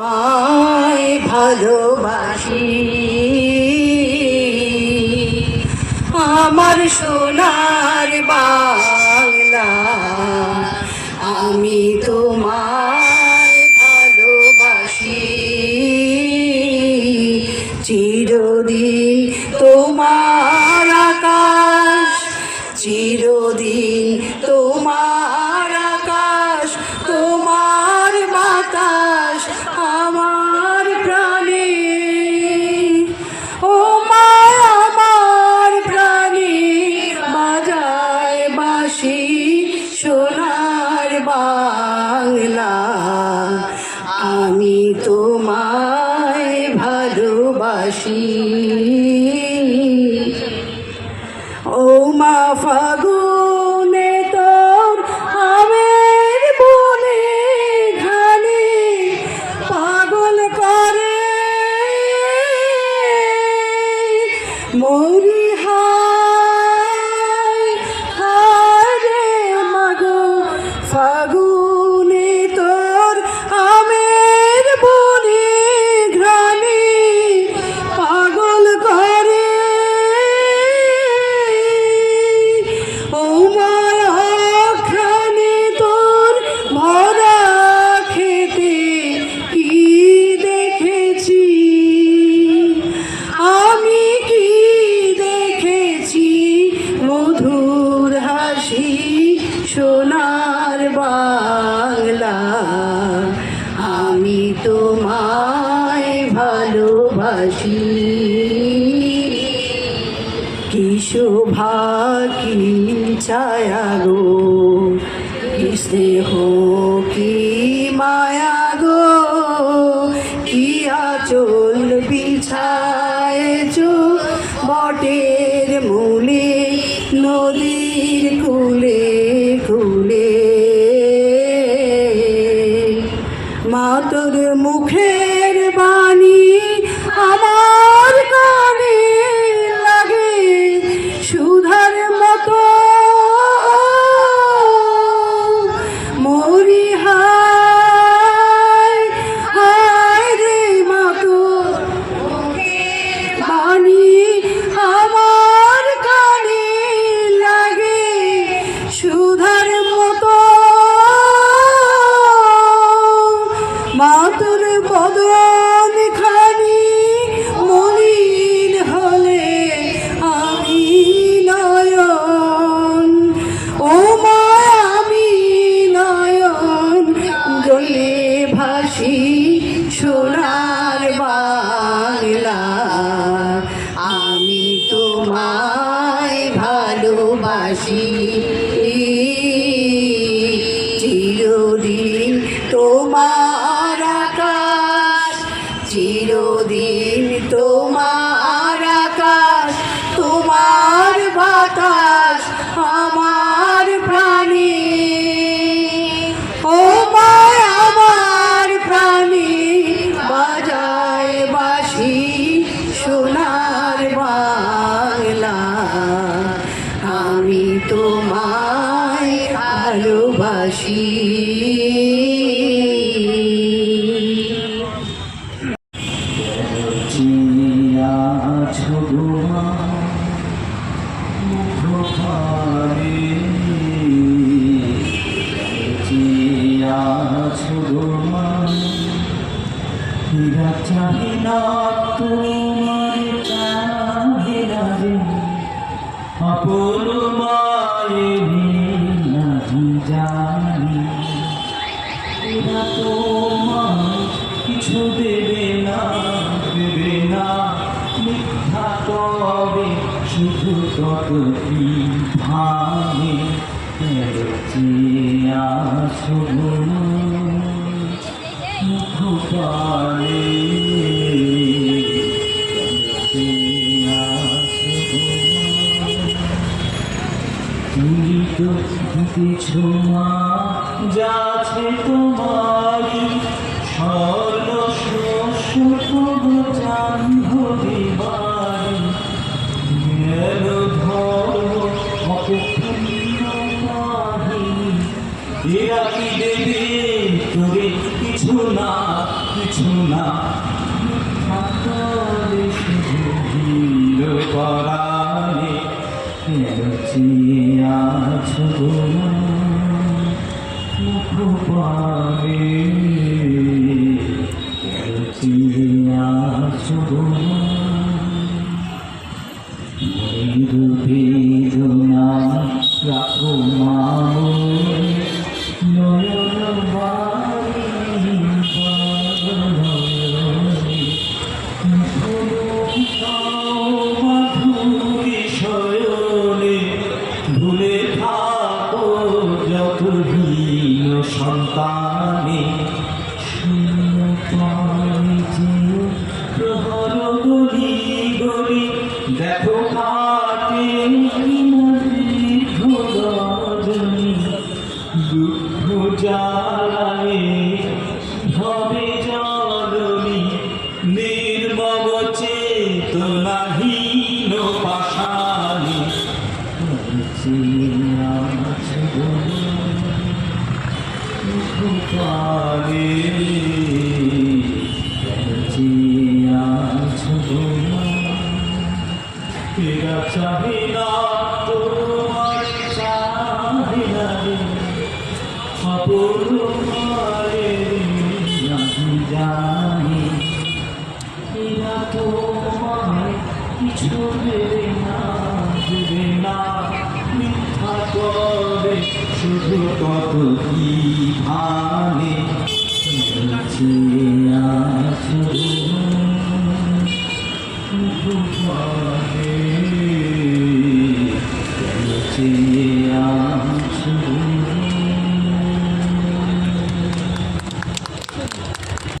আয় ভালোবাসি। আমার সোনার বাংলা সোনার বাংলা আমি তোমায় ভালোবাসি। ও মা ফাগুনে মরি হায় তোমায় ভালোবাসি। কি শোভা কি ছায়া গো কি স্নেহ কি মায়া গো কি আচল মাতর মুখের চিরদিন তোমার আকাশ তোমার বাতাস চিয়া ছগুমা হীরা চাহি না তোমার চাহিদা রে আপন তোমার কিছু দেবে না দেবে না তবে শুধু কতটি ভাঙে আসল মুখ পালে তুমি তো দিতেছ মা যাচ্ছে তোমারি শস্য তবু জাহ্নবী চেয়ে আছো গোনা মুখ পানে চেয়ে আছো হীন সন্তানে শূন্য পানি চেয়ে প্রহর গলি গলি দেখো কাটে রজনী দুঃখ জ্বালায়। ভবে জননী নির্মম চেতনাহীন পাশানি এরা চাহে না তোমার চাহে না রে অপরূপারে আমি জানি এরা কিছু না বন্ধু কত কি ভানে?